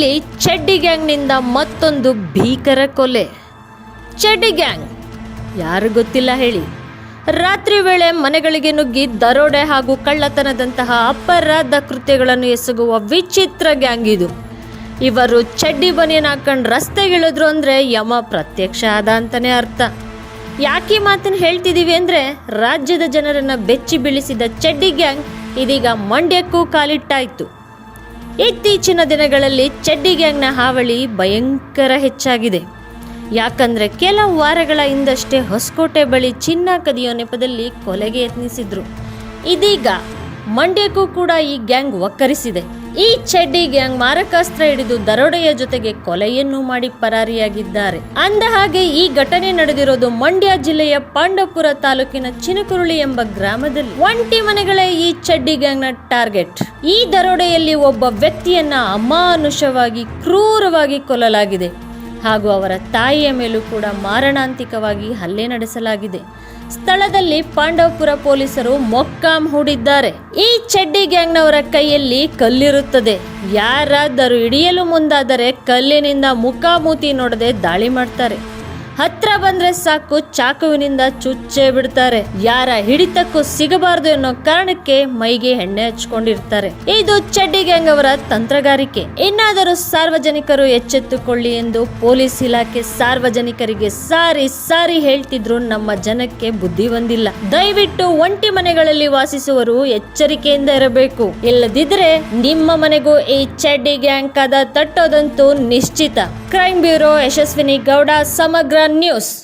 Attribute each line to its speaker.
Speaker 1: ಮಂಡ್ಯದಲ್ಲಿ ಚಡ್ಡಿ ಗ್ಯಾಂಗ್ನಿಂದ ಮತ್ತೊಂದು ಭೀಕರ ಕೊಲೆ. ಚಡ್ಡಿ ಗ್ಯಾಂಗ್, ಯಾರು ಗೊತ್ತಿಲ್ಲ ಹೇಳಿ. ರಾತ್ರಿ ವೇಳೆ ಮನೆಗಳಿಗೆ ನುಗ್ಗಿ ದರೋಡೆ ಹಾಗೂ ಕಳ್ಳತನದಂತಹ ಅಪರಾಧ ಕೃತ್ಯಗಳನ್ನು ಎಸಗುವ ವಿಚಿತ್ರ ಗ್ಯಾಂಗ್ ಇದು. ಇವರು ಚಡ್ಡಿ ಬನಿಯನ್ ಹಾಕೊಂಡು ರಸ್ತೆಗಿಳಿದ್ರು ಅಂದರೆ ಯಮ ಪ್ರತ್ಯಕ್ಷ ಆದ ಅಂತಲೇ ಅರ್ಥ. ಯಾಕೆ ಮಾತನ್ನು ಹೇಳ್ತಿದ್ದೀವಿ ಅಂದ್ರೆ ರಾಜ್ಯದ ಜನರನ್ನು ಬೆಚ್ಚಿ ಬೀಳಿಸಿದ ಚಡ್ಡಿ ಗ್ಯಾಂಗ್ ಇದೀಗ ಮಂಡ್ಯಕ್ಕೂ ಕಾಲಿಟ್ಟಾಯ್ತು. ಇತ್ತೀಚಿನ ದಿನಗಳಲ್ಲಿ ಚಡ್ಡಿ ಗ್ಯಾಂಗ್ನ ಹಾವಳಿ ಭಯಂಕರ ಹೆಚ್ಚಾಗಿದೆ. ಯಾಕಂದ್ರೆ ಕೆಲವು ವಾರಗಳ ಹಿಂದಷ್ಟೇ ಹೊಸಕೋಟೆ ಬಳಿ ಚಿನ್ನ ಕದಿಯೋ ನೆಪದಲ್ಲಿ ಕೊಲೆಗೆ ಯತ್ನಿಸಿದ್ರು. ಇದೀಗ ಮಂಡ್ಯಕ್ಕೂ ಕೂಡ ಈ ಗ್ಯಾಂಗ್ ಒಕ್ಕರಿಸಿದೆ ಈ ಚಡ್ಡಿ ಗ್ಯಾಂಗ್ ಮಾರಕಾಸ್ತ್ರ ಹಿಡಿದು ದರೋಡೆಯ ಜೊತೆಗೆ ಕೊಲೆಯನ್ನು ಮಾಡಿ ಪರಾರಿಯಾಗಿದ್ದಾರೆ. ಅಂದ ಹಾಗೆ ಈ ಘಟನೆ ನಡೆದಿರೋದು ಮಂಡ್ಯ ಜಿಲ್ಲೆಯ ಪಾಂಡವಪುರ ತಾಲೂಕಿನ ಚಿನಕುರುಳಿ ಎಂಬ ಗ್ರಾಮದಲ್ಲಿ. ಒಂಟಿ ಮನೆಗಳೇ ಈ ಚಡ್ಡಿ ಗ್ಯಾಂಗ್ನ ಟಾರ್ಗೆಟ್. ಈ ದರೋಡೆಯಲ್ಲಿ ಒಬ್ಬ ವ್ಯಕ್ತಿಯನ್ನ ಅಮಾನುಷವಾಗಿ ಕ್ರೂರವಾಗಿ ಕೊಲ್ಲಲಾಗಿದೆ. ಹಾಗೂ ಅವರ ತಾಯಿಯ ಮೇಲೂ ಕೂಡ ಮಾರಣಾಂತಿಕವಾಗಿ ಹಲ್ಲೆ ನಡೆಸಲಾಗಿದೆ. ಸ್ಥಳದಲ್ಲಿ ಪಾಂಡವಪುರ ಪೊಲೀಸರು ಮೊಕ್ಕಾಂ ಹೂಡಿದ್ದಾರೆ. ಈ ಚಡ್ಡಿ ಗ್ಯಾಂಗ್ನವರ ಕೈಯಲ್ಲಿ ಕಲ್ಲಿರುತ್ತದೆ. ಯಾರಾದರೂ ಹಿಡಿಯಲು ಮುಂದಾದರೆ ಕಲ್ಲಿನಿಂದ ಮುಖಾಮೂತಿ ನೋಡದೆ ದಾಳಿ ಮಾಡ್ತಾರೆ. ಹತ್ರ ಬಂದ್ರೆ ಸಾಕು, ಚಾಕುವಿನಿಂದ ಚುಚ್ಚೇ ಬಿಡ್ತಾರೆ. ಯಾರ ಹಿಡಿತಕ್ಕೂ ಸಿಗಬಾರದು ಅನ್ನೋ ಕಾರಣಕ್ಕೆ ಮೈಗೆ ಎಣ್ಣೆ ಹಚ್ಕೊಂಡಿರ್ತಾರೆ. ಇದು ಚಡ್ಡಿ ಗ್ಯಾಂಗ್ ಅವರ ತಂತ್ರಗಾರಿಕೆ. ಇನ್ನಾದರೂ ಸಾರ್ವಜನಿಕರು ಎಚ್ಚೆತ್ತುಕೊಳ್ಳಿ ಎಂದು ಪೊಲೀಸ್ ಇಲಾಖೆ ಸಾರ್ವಜನಿಕರಿಗೆ ಸಾರಿ ಸಾರಿ ಹೇಳ್ತಿದ್ರು ನಮ್ಮ ಜನಕ್ಕೆ ಬುದ್ಧಿ ಬಂದಿಲ್ಲ. ದಯವಿಟ್ಟು ಒಂಟಿ ಮನೆಗಳಲ್ಲಿ ವಾಸಿಸುವರು ಎಚ್ಚರಿಕೆಯಿಂದ ಇರಬೇಕು. ಇಲ್ಲದಿದ್ರೆ ನಿಮ್ಮ ಮನೆಗೂ ಈ ಚಡ್ಡಿ ಗ್ಯಾಂಗ್ ಕದ ತಟ್ಟೋದಂತೂ ನಿಶ್ಚಿತ. ಕ್ರೈಮ್ ಬ್ಯೂರೋ ಯಶಸ್ವಿನಿ ಗೌಡ ಸಮಗ್ರ ನ್ಯೂಸ್.